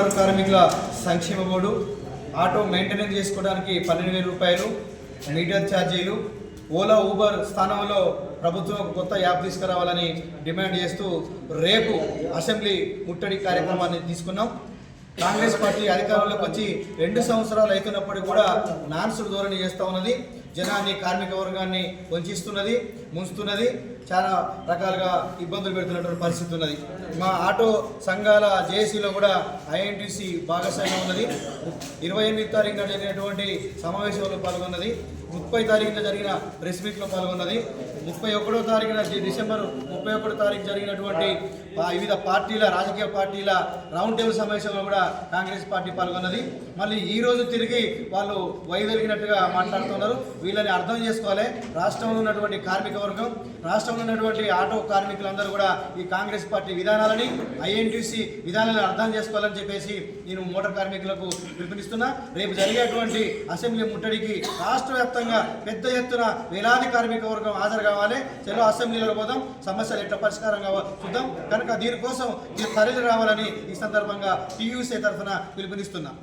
Motor కార్మికుల సంక్షేమ board auto maintenance చేసుకోవడానికి పన్నెండు వేల రూపాయలు మీటర్ ఛార్జీలు ఓలా ఊబర్ స్థానంలో ప్రభుత్వం ఒక కొత్త యాప్ తీసుకురావాలని డిమాండ్ చేస్తూ రేపు అసెంబ్లీ ముట్టడి కార్యక్రమాన్ని తీసుకున్నాం. కాంగ్రెస్ పార్టీ అధికారంలోకి వచ్చి రెండు సంవత్సరాలు అవుతున్నప్పటికీ కూడా నాన్సుడు ధోరణి చేస్తూ ఉన్నది. జనాన్ని కార్మిక వర్గాన్ని వంచిస్తున్నది ముంచుతున్నది చాలా రకాలుగా ఇబ్బందులు పెడుతున్నటువంటి పరిస్థితి ఉన్నది. మా ఆటో సంఘాల జేఏసీలో కూడా ఐఎన్టీసీ భాగస్వామ్యం ఉన్నది. ఇరవై ఎనిమిది తారీఖున జరిగినటువంటి సమావేశంలో పాల్గొన్నది. ముప్పై తారీఖున జరిగిన ప్రెస్ మీట్లో పాల్గొన్నది. ముప్పై ఒకటో తారీఖున డిసెంబర్ ముప్పై ఒకటో తారీఖు జరిగినటువంటి వివిధ పార్టీల రాజకీయ పార్టీల రౌండ్ టేబుల్ సమావేశంలో కూడా కాంగ్రెస్ పార్టీ పాల్గొన్నది. మళ్ళీ ఈ రోజు తిరిగి వాళ్ళు వైదొలిగినట్టుగా మాట్లాడుతున్నారు. వీళ్ళని అర్థం చేసుకోవాలి. రాష్ట్రంలో ఉన్నటువంటి కార్మిక వర్గం రాష్ట్రంలో ఉన్నటువంటి ఆటో కార్మికులందరూ కూడా ఈ కాంగ్రెస్ పార్టీ విధానాలని ఐఎన్టీసీ విధానాలను అర్థం చేసుకోవాలని చెప్పేసి నేను మోటార్ కార్మికులకు పిలుపునిస్తున్నా. రేపు జరిగేటువంటి అసెంబ్లీ ముట్టడికి రాష్ట్ర వ్యాప్తంగా పెద్ద ఎత్తున వేలాది కార్మిక వర్గం హాజరు కావాలి. చలో అసెంబ్లీలో పోదాం. సమస్యలు ఎట్లా పరిష్కారం కావాలి చూద్దాం. కనుక దీనికోసం మీరు తరలి రావాలని ఈ సందర్భంగా టీయూసీ తరఫున పిలుపునిస్తున్నాం.